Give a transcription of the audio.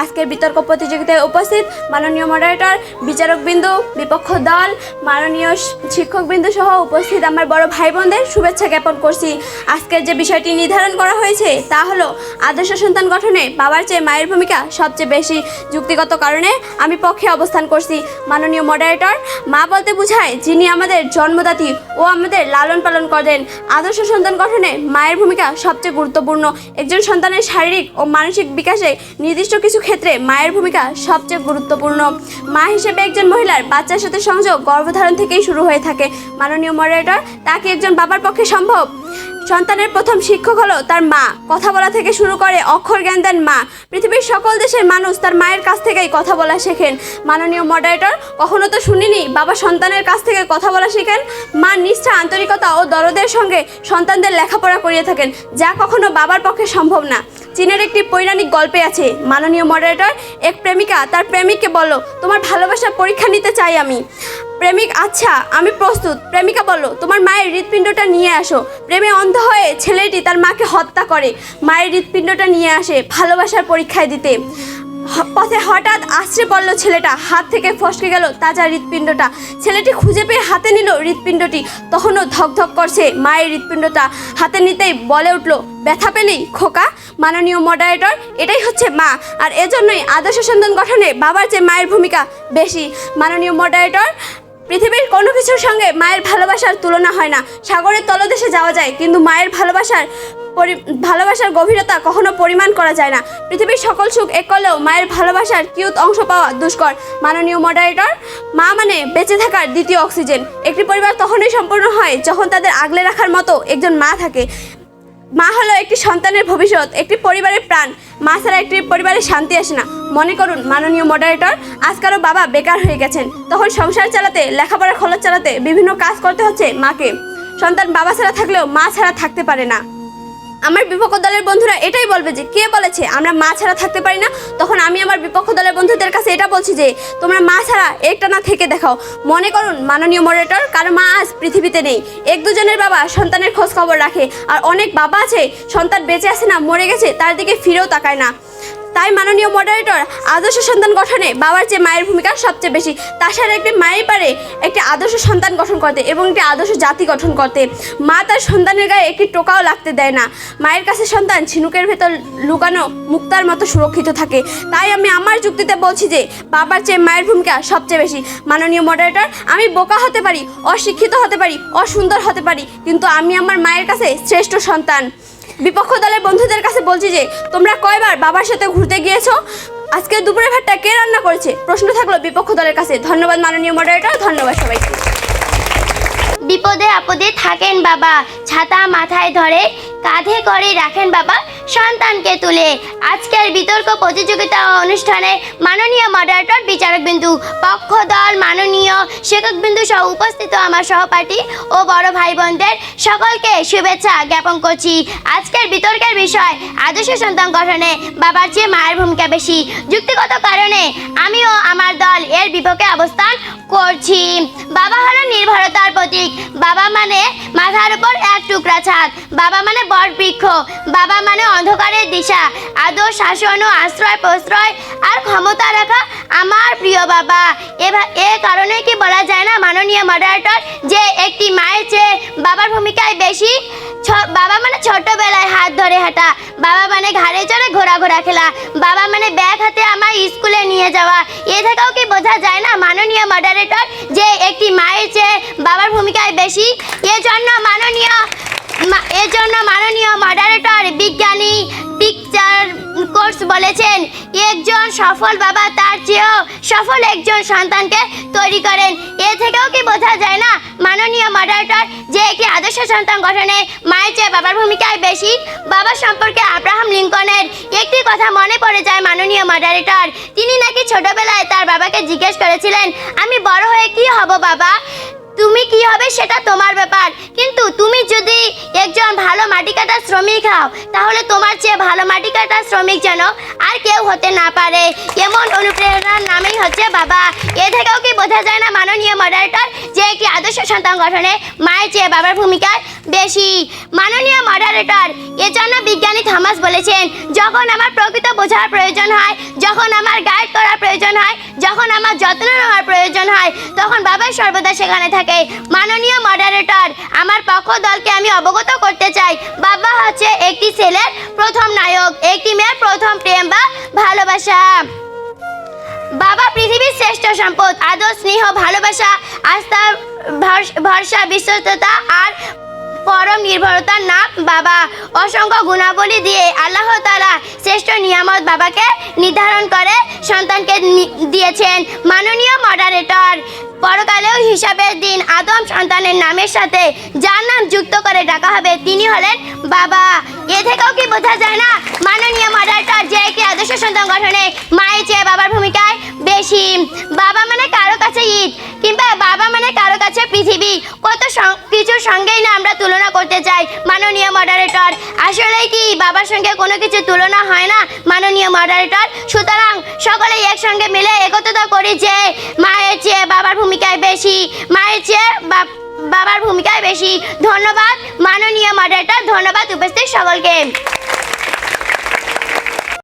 আজকের বিতর্ক প্রতিযোগিতায় উপস্থিত মাননীয় মডারেটর বিচারকবৃন্দু বিপক্ষ দল, মাননীয় শিক্ষকবৃন্দু সহ উপস্থিত আমার বড় ভাই বোনদের শুভেচ্ছা জ্ঞাপন করছি। আজকের যে বিষয়টি নির্ধারণ করা হয়েছে, তা হলো আদর্শ সন্তান গঠনে বাবার চেয়ে মায়ের ভূমিকা সবচেয়ে বেশি। যুক্তিগত কারণে আমি পক্ষে অবস্থান করছি। মাননীয় মডারেটর মা বলতে বোঝায় যিনি আমাদের জন্মদাতি ও আমাদের লালন পালন করেন, আদর্শ সন্তান গঠনে মায়ের ভূমিকা সবচেয়ে গুরুত্বপূর্ণ। একজন সন্তানের শারীরিক ও মানসিক বিকাশে নির্দিষ্ট কিছু ক্ষেত্রে মায়ের ভূমিকা সবচেয়ে গুরুত্বপূর্ণ। মা হিসেবে একজন মহিলার বাচ্চার সাথে সংযোগ গর্ভধারণ থেকেই শুরু হয়ে থাকে। মাননীয় মডারেটর তাকে একজন বাবার পক্ষে সম্ভব? সন্তানের প্রথম শিক্ষক হলো তার মা। কথা বলা থেকে শুরু করে অক্ষর জ্ঞান দেন মা। পৃথিবীর সকল দেশের মানুষ তার মায়ের কাছ থেকেই কথা বলা শেখেন। মাননীয় মডারেটর কখনো তো শুনিনি বাবা সন্তানের কাছ থেকে কথা বলা শেখেন। মা নিষ্ঠা, আন্তরিকতা ও দরদের সঙ্গে সন্তানদের লেখাপড়া করিয়ে থাকেন, যা কখনো বাবার পক্ষে সম্ভব না। চীনের একটি পৌরাণিক গল্পে আছে, মাননীয় মডারেটর এক প্রেমিকা, তার প্রেমিককে বলল তোমার ভালোবাসার পরীক্ষা নিতে চাই আমি। প্রেমিক আচ্ছা আমি প্রস্তুত। প্রেমিকা বলল তোমার মায়ের হৃৎপিণ্ডটা নিয়ে আসো। প্রেমে অন্ধ হয়ে ছেলেটি তার মাকে হত্যা করে, মায়ের হৃৎপিণ্ডটা নিয়ে আসে ভালোবাসার পরীক্ষায় দিতে। পথে হঠাৎ আশ্রে পড়ল ছেলেটা। হাত থেকে ফসকে গেল তাজা হৃৎপিণ্ডটা। ছেলেটি খুঁজে পেয়ে হাতে নিল হৃৎপিণ্ডটি। তখনও ধকধক করছে মায়ের হৃৎপিণ্ডটা। হাতে নিতেই বলে উঠল, ব্যথা পেলেই খোকা? মাননীয় মডারেটর এটাই হচ্ছে মা। আর এজন্যই আদর্শ সন্তান গঠনে বাবার যে মায়ের ভূমিকা বেশি। মাননীয় মডারেটর পৃথিবীর কোনো কিছুর সঙ্গে মায়ের ভালোবাসার তুলনা হয় না। সাগরের তলদেশে যাওয়া যায়, কিন্তু মায়ের ভালোবাসার ভালোবাসার গভীরতা কখনো পরিমাণ করা যায় না। পৃথিবীর সকল সুখ এক করলেও মায়ের ভালোবাসার কিউত অংশ পাওয়া দুষ্কর। মাননীয় মডারেটর মা মানে বেঁচে থাকার দ্বিতীয় অক্সিজেন একটি পরিবার তখনই সম্পূর্ণ হয় যখন তাদের আগলে রাখার মতো একজন মা থাকে। মা হলো একটি সন্তানের ভবিষ্যৎ, একটি পরিবারের প্রাণ। মা ছাড়া একটি পরিবারে শান্তি আসে না। মনে করুন, মাননীয় মডারেটর আজকালও বাবা বেকার হয়ে গেছেন। তখন সংসার চালাতে লেখাপড়া খরচ চালাতে বিভিন্ন কাজ করতে হচ্ছে মাকে। সন্তান বাবা ছাড়া থাকলেও মা ছাড়া থাকতে পারে না। আমার বিপক্ষ দলের বন্ধুরা এটাই বলবে যে কে বলেছে, আমরা মা ছাড়া থাকতে পারি না? তখন আমি আমার বিপক্ষ দলের বন্ধুদের কাছে এটা বলছি যে, তোমরা মা ছাড়া একটা না থেকে দেখাও। মনে করুন, মাননীয় মডারেটর কারও মা আজ পৃথিবীতে নেই। এক দুজনের বাবা সন্তানের খোঁজ খবর রাখে, আর অনেক বাবা আছে, সন্তান বেঁচে আছে না, মরে গেছে, তার দিকে ফিরেও তাকায় না। তাই মাননীয় মডারেটর আদর্শ সন্তান গঠনে বাবার চেয়ে মায়ের ভূমিকা সবচেয়ে বেশি। তাছাড়া একটি মায়ের পারে একটি আদর্শ সন্তান গঠন করতে এবং একটি আদর্শ জাতি গঠন করতে। মা তার সন্তানের গায়ে একটি টোকাও লাগতে দেয় না। মায়ের কাছে সন্তান ঝিনুকের ভেতর লুকানো মুক্তার মতো সুরক্ষিত থাকে। তাই আমি আমার যুক্তিতে বলছি যে, বাবার চেয়ে মায়ের ভূমিকা সবচেয়ে বেশি। মাননীয় মডারেটর আমি বোকা হতে পারি, অশিক্ষিত হতে পারি, অসুন্দর হতে পারি, কিন্তু আমি আমার মায়ের কাছে শ্রেষ্ঠ সন্তান। বিপক্ষ দলের বন্ধুদের কাছে বলছি যে, তোমরা কয়বার বাবার সাথে ঘুরতে গিয়েছো? আজকে দুপুরে ভাতটা কে রান্না করেছে? প্রশ্ন থাকল বিপক্ষ দলের কাছে। ধন্যবাদ মাননীয় মডারেটর ধন্যবাদ সবাইকে। বিপদে আপদে থাকেন বাবা, ছাতা মাথায় ধরে কাঁধে করে রাখেন বাবা। সন্তানকে তুলে। আজকের বিতর্ক প্রতিযোগিতা অনুষ্ঠানে মাননীয় মডারেটর বিচারক বিন্দু পক্ষ দল মাননীয় শিক্ষক বিন্দু সহ উপস্থিত আমার সহপাঠী ও বড় ভাই বোনদের সকলকে শুভেচ্ছা জ্ঞাপন করছি। আজকের বিতর্কের বিষয় আদর্শ সন্তান গঠনে বাবার চেয়ে মায়ের ভূমিকা বেশি। যুক্তিগত কারণে আমিও আমার দল এর বিপক্ষে অবস্থান করছি। বাবা হলো নির্ভরতার প্রতীক। বাবা মানে মাথার উপর এক টুকরা ছাদ। বাবা মানে বট বৃক্ষ। বাবা মানে অন্ধকারের দিশা। আদর শাসন ও আশ্রয় প্রশ্রয় আর ক্ষমতা রাখা আমার প্রিয় বাবা। এ কারণে কি বলা যায় না মাননীয় মডারেটর যে একটি মায়ের চেয়ে বাবার ভূমিকায় বেশি বাবা মানে ছোটবেলায় হাত ধরে হাঁটা। বাবা মানে ঘাড়ে চড়ে ঘোরা ঘোরা খেলা। বাবা মানে ব্যাগ হাতে আমার স্কুলে নিয়ে যাওয়া। এ থেকেও কি বোঝা যায় না মাননীয় মডারেটর যে একটি মায়ের চেয়ে বাবার ভূমিকায় বেশি? এজন্য মাননীয় এজন্য মডারেটর বিজ্ঞানী পিকচার কোর্স বলেছেন, একজন সফল বাবা তার চেয়েও সফল একজন সন্তানকে তৈরি করেন। এ থেকেও কি বোঝা যায় না, মাননীয় মডারেটর যে একটি আদর্শ সন্তান গঠনে মায়ের চেয়ে বাবার ভূমিকায় বেশি? বাবা সম্পর্কে আব্রাহাম লিঙ্কনের একটি কথা মনে পড়ে যায় মাননীয় মডারেটর তিনি নাকি ছোটবেলায় তার বাবাকে জিজ্ঞেস করেছিলেন, আমি বড় হয়ে কি হব বাবা? তুমি কি হবে সেটা তোমার ব্যাপার। কিন্তু তুমি যদি একজন ভালো মাটি কাটার শ্রমিক হও, তাহলে তোমার চেয়ে ভালো মাটি কাটার শ্রমিক যেন আর কেউ হতে না পারে। এমন অনুপ্রেরণার নামেই হচ্ছে বাবা। এ থেকেও কি বোঝা যায় না মাননীয় মডারেটর যে একটি আদর্শ সন্তান গঠনে মায়ের চেয়ে বাবার ভূমিকা বেশি। মাননীয় মডারেটর এজন্য বিজ্ঞানী থমাস বলেছেন, যখন আমার প্রকৃত বোঝার প্রয়োজন হয়, যখন আমার গাইড করার প্রয়োজন হয়, যখন আমার যত্ন নেওয়ার প্রয়োজন হয়, তখন বাবা সর্বদা সেখানে থাকে। মাননীয় মডারেটর আমার পক্ষ দলকে আমি অবগত করতে চাই। বাবা হচ্ছে একটি ছেলের প্রথম নায়ক, একটি মেয়ের প্রথম প্রেম বা ভালোবাসা। বাবা পৃথিবীর শ্রেষ্ঠ সম্পদ, আদর, স্নেহ, ভালোবাসা, আস্থা ভরসা, বিশ্বস্ততা আর পরম নির্ভরতার নাম বাবা। অসংখ্য গুণাবলী দিয়ে আল্লাহ তালা শ্রেষ্ঠ নিয়ামত বাবাকে নির্ধারণ করে সন্তানকে দিয়েছেন। মাননীয় মডারেটর পরকালেও হিসাবের দিন আদম সন্তানের নামের সাথে যার নাম যুক্ত করে ডাকা হবে, তিনি হলেন বাবা। এ থেকেও কি বোঝা যায় না? মাননীয় মডারেটর যে একটি আদর্শ সন্তান গঠনে মায়ের চেয়ে বাবার ভূমিকায় বেশি। বাবা মানে কারও কাছে ঈদ, কিংবা বাবা মানে কারও কাছে পৃথিবী। কত কিছুর সঙ্গেই না আমরা তুলনা করতে চাই। মাননীয় মডারেটর আসলে কি বাবার সঙ্গে কোনো কিছু তুলনা হয় না? মাননীয় মডারেটর সুতরাং সকলেই একসঙ্গে মিলে একত্রিত করি যে মায়ের চেয়ে বাবার ভূমিকায় বেশি, মায়ের চেয়ে বাবার ভূমিকায় বেশি। ধন্যবাদ। মাননীয় মডারেটর ধন্যবাদ উপস্থিত সকলকে।